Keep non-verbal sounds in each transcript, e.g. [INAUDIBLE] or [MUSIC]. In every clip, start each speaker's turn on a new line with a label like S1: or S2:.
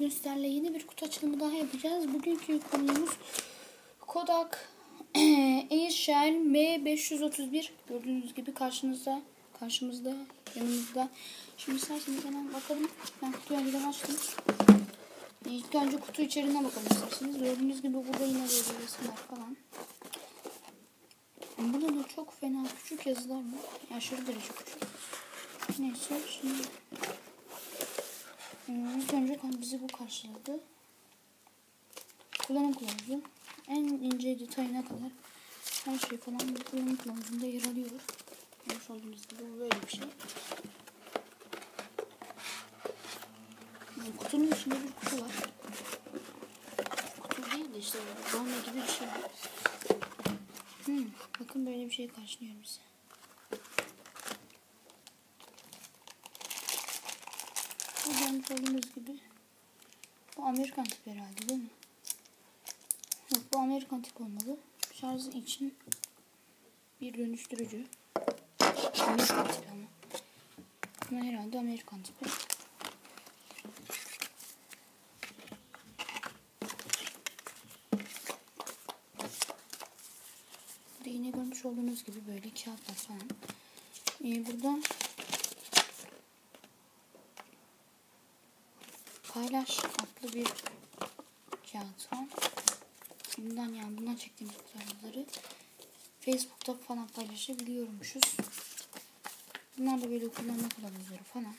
S1: Bugün yeni bir kutu açılımı daha yapacağız. Bugünkü konumuz Kodak [CLEARS THROAT] Airshine M531. Gördüğünüz gibi karşınızda, karşımızda, yanımızda. Şimdi isterseniz hemen bakalım. Ben kutuyu önceden açtım. İlk önce kutu içeriğine bakalım isterseniz. Gördüğünüz gibi burada yine böyle resimler falan. Burada da çok fena küçük yazılar var. Aşırı derece küçük. Neyse şimdi İlk önce bizi bu karşıladı. Kullanım kılavuzu. En ince detayına kadar her şey falan bu kullanım kılavuzunda yer alıyor. Görmüş olduğunuz gibi bu böyle bir şey. Bu kutunun içinde bir kutu var. Kutu değil de işte bomba gibi bir şey var. Hmm, bakın böyle bir şey karşılıyor bize. Bu görmüş olduğunuz gibi bu Amerikan tipi herhalde değil mi? Yok bu Amerikan tip olmalı. Şarjı için bir dönüştürücü. Amerikan tipi ama. Ama herhalde Amerikan tipi. Burada yine görmüş olduğunuz gibi böyle kağıtlar falan. Ee, burada paylaş adlı bir var. Bundan yani bundan çektiğimiz fotoğrafları Facebook'ta falan paylaşabiliyormuşuz. Bunlar da böyle kullanma kılavuzları falan.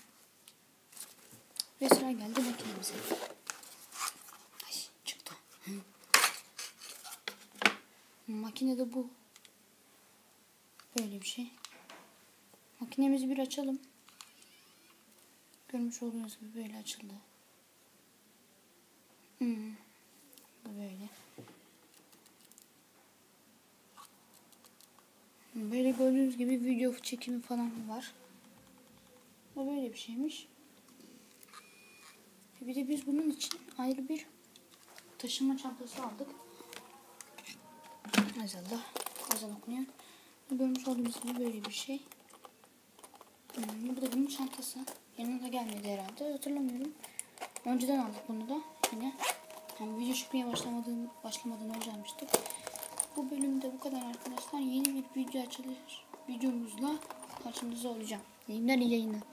S1: Ve sıra geldi makinemize. Ay çıktı. Makine de bu. Böyle bir şey. Makinemizi bir açalım. Görmüş olduğunuz gibi böyle açıldı. Hmm. Böyle. Böyle gördüğünüz gibi video çekimi falan var. Bu böyle bir şeymiş. Bir de biz bunun için ayrı bir taşıma çantası aldık. Maşallah. Azal okunuyor. Görmüş olduğunuz gibi böyle bir şey. Hmm, bu da bunun çantası. Yanına gelmedi herhalde. Hatırlamıyorum. Önceden aldık bunu da. Yine. Yani video çıkmaya başlamadığım, başlamadan önce almıştık. Bu bölümde bu kadar arkadaşlar. Yeni bir video açılır videomuzla karşınızda olacağım. Yayınlar iyi.